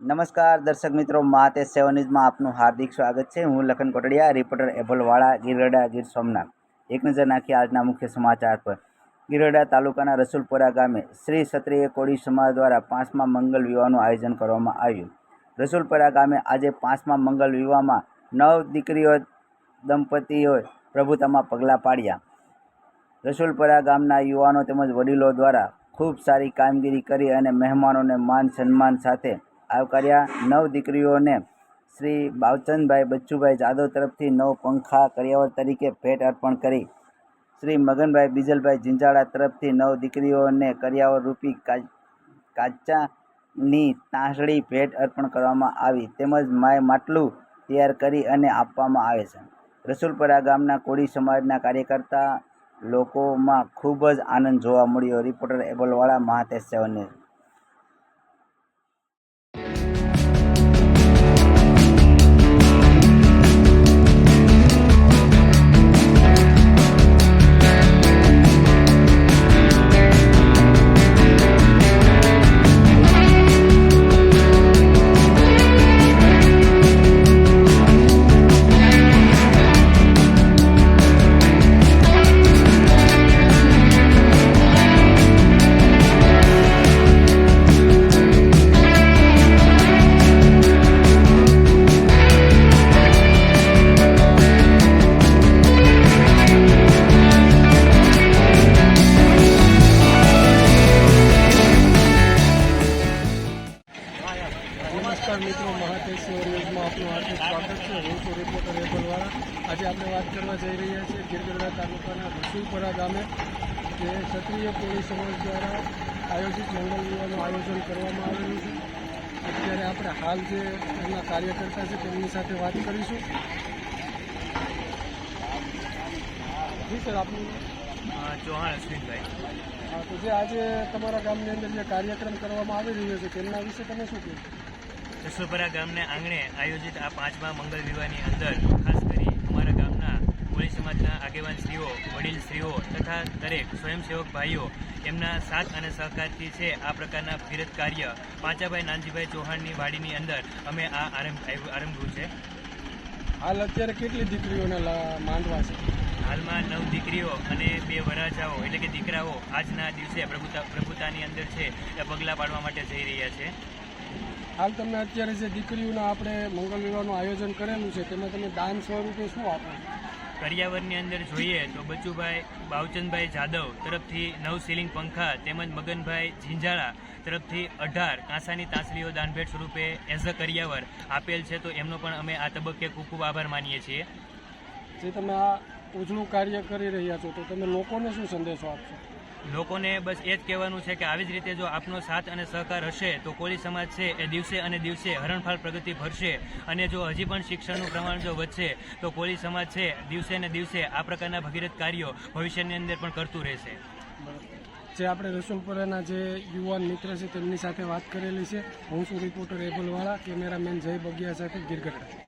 નમસ્કાર, દર્શક મિત્રો, માતે સેવન ન્યૂઝમાં આપનું હાર્દિક સ્વાગત છે. હું લખન કોટડિયા, રિપોર્ટર એબલવાળા ગીરડા ગીર સોમનાથ. એક નજર નાખી આજના મુખ્ય સમાચાર પર. ગીરડા તાલુકાના રસુલપુરા ગામે શ્રી ક્ષત્રિય કોળી સમાજ દ્વારા પાંચમા મંગલ વિવાહનું આયોજન કરવામાં આવ્યું. રસુલપુરા ગામે આજે પાંચમા મંગલ વિવાહમાં નવ દીકરીઓ દંપતીઓએ પ્રભુતામાં પગલાં પાડ્યા. રસુલપુરા ગામના યુવાનો તેમજ વડીલો દ્વારા ખૂબ સારી કામગીરી કરી અને મહેમાનોને માન સન્માન સાથે આવકાર્યા. નવ દીકરીઓને શ્રી બાવચંદભાઈ બચ્ચુભાઈ જાદવ તરફથી નવ પંખા કરિયાવર તરીકે ભેટ અર્પણ કરી. શ્રી મગનભાઈ બીજલભાઈ જિંજાળા તરફથી નવ દીકરીઓને કરિયાવર રૂપી કાચાની તાંસળી ભેટ અર્પણ કરવામાં આવી. તેમજ માય માટલું તૈયાર કરી અને આપવામાં આવે છે. રસુલપરા ગામના કોળી સમાજના કાર્યકર્તા લોકોમાં ખૂબ જ આનંદ જોવા મળ્યો. રિપોર્ટર એબલવાળા મહાતેજ સેવન મહાદેશ્વર ન્યૂઝમાં આપનું હાર્દિક સ્વાગત છે હું છું રિપોર્ટર એબલવાળા આજે આપણે વાત કરવા જઈ રહ્યા છીએ ગીરગઢડા તાલુકાના રસુલપરા ગામે જે ક્ષત્રિય કોળી સમાજ દ્વારા આયોજિત મંગલ વિવાહનું આયોજન કરવામાં આવેલું છે. અત્યારે આપણે હાલ જે એમના કાર્યકર્તા છે તેમની સાથે વાત કરીશું. જી સર આપનું ચૌહાણ અશ્વિનભાઈ. તો જે આજે તમારા ગામની અંદર જે કાર્યક્રમ કરવામાં આવી રહ્યો છે તેમના વિશે તમે શું કહો રસોપરા ગામને આંગણે આયોજિત આ પાંચમા મંગલ વિવાહની અંદર ખાસ કરી અમારા ગામના કોળી સમાજના આગેવાન શ્રીઓ વડીલ શ્રીઓ તથા દરેક સ્વયંસેવક ભાઈઓ એમના સાથ અને સહકારથી છે આ પ્રકારના ફિરત કાર્ય પાંચાભાઈ નાનજીભાઈ ચૌહાણની વાડીની અંદર અમે આ આરંભ આરંભ્યું છે. હાલ અત્યારે કેટલી દીકરીઓને માંડવા છે? હાલમાં નવ દીકરીઓ અને બે વરાજાઓ એટલે કે દીકરાઓ આજના દિવસે પ્રભુતા પ્રભુતાની અંદર છે એ પગલાં પાડવા માટે જઈ રહ્યા છે. હાલ તમે અત્યારે જે દીકરીઓના આપણે મંગલ વિવાહનું આયોજન કરેલું છે તેમાં તમે દાન સ્વરૂપે શું આપો કરિયાવરની અંદર જોઈએ તો બચુભાઈ બાવચંદભાઈ જાદવ તરફથી નવ સીલિંગ પંખા તેમજ મગનભાઈ ઝીંઝાળા તરફથી અઢાર કાંસાની તાંસલીઓ દાનભેટ સ્વરૂપે એઝ અ કરિયાવર આપેલ છે. તો એમનો પણ અમે આ તબક્કે ખૂબ ખૂબ આભાર માનીએ છીએ. જે તમે આ ઉજળું કાર્ય કરી રહ્યા છો તો તમે લોકોને શું સંદેશો આપશો? લોકોને બસ એ જ કહેવાનું છે કે આવી જ રીતે જો આપનો સાથ અને સહકાર હશે, તો કોળી સમાજ છે એ દિવસે અને દિવસે હરણફાળ પ્રગતિ ભરશે. અને જો હજી પણ શિક્ષણનું પ્રમાણ જો વધશે, તો કોળી સમાજ છે દિવસે ને દિવસે આ પ્રકારના ભગીરથ કાર્યો ભવિષ્યની અંદર પણ કરતું રહેશે. જે આપણે રસુલપુરાના જે યુવાન મિત્ર છે, તેમની સાથે વાત કરેલી છે. હું છું રિપોર્ટર એબલવાળા, કેમેરામેન જય બગિયા સાથે ગીરગઢડા